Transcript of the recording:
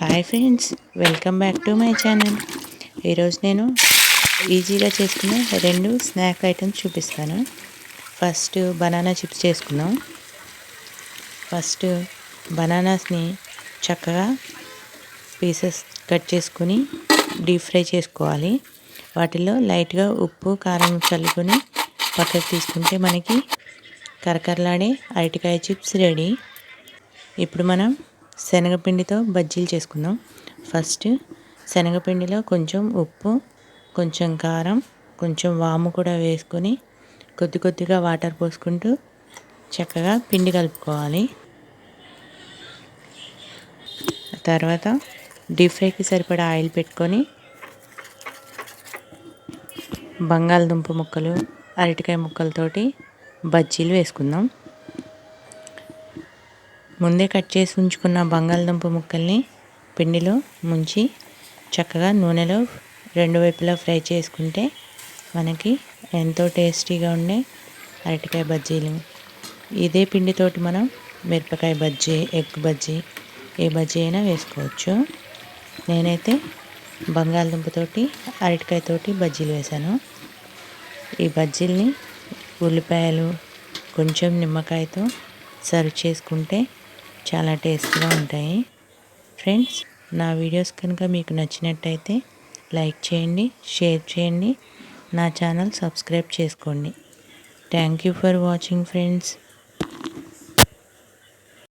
Hi friends welcome back to my channel. ఈరోజు నేను ఈజీగా చేసుకునే రెండు స్నాక్ ఐటమ్స్ చూపిస్తాను. ఫస్ట్ బనానా చిప్స్ చేసుకుందాం. ఫస్ట్ బనానాస్ని చక్కగా పీసెస్ కట్ చేసుకుని డీప్ ఫ్రై చేసుకోవాలి. వాటిలో లైట్గా ఉప్పు కారం చల్లుకొని పక్కకు తీసుకుంటే మనకి కరకరలాడే అరటికాయ చిప్స్ రెడీ. ఇప్పుడు మనం శనగపిండితో బజ్జీలు చేసుకుందాం. ఫస్ట్ శనగపిండిలో కొంచెం ఉప్పు కొంచెం కారం కొంచెం వాము కూడా వేసుకొని కొద్ది కొద్దిగా వాటర్ పోసుకుంటూ చక్కగా పిండి కలుపుకోవాలి. తర్వాత డీప్ ఫ్రైకి సరిపడా ఆయిల్ పెట్టుకొని బంగాళదుంప ముక్కలు అరటికాయ ముక్కలతోటి బజ్జీలు వేసుకుందాం. ముందే కట్ చేసి ఉంచుకున్న బంగాళదుంప ముక్కల్ని పిండిలో ముంచి చక్కగా నూనెలో రెండు వైపులా ఫ్రై చేసుకుంటే మనకి ఎంతో టేస్టీగా ఉండే అరటికాయ బజ్జీలు. ఇదే పిండితోటి మనం మిరపకాయ బజ్జీ ఎగ్ బజ్జీ ఏ బజ్జీ అయినా వేసుకోవచ్చు. నేనైతే బంగాళదుంపతోటి అరటికాయతోటి బజ్జీలు వేశాను. ఈ బజ్జీల్ని ఉల్లిపాయలు కొంచెం నిమ్మకాయతో సర్వ్ చేసుకుంటే చాలా టేస్ట్గా ఉంటాయి. ఫ్రెండ్స్ నా వీడియోస్ కనుక మీకు నచ్చినట్టయితే లైక్ చేయండి షేర్ చేయండి నా ఛానల్ సబ్స్క్రైబ్ చేసుకోండి. Thank you for watching friends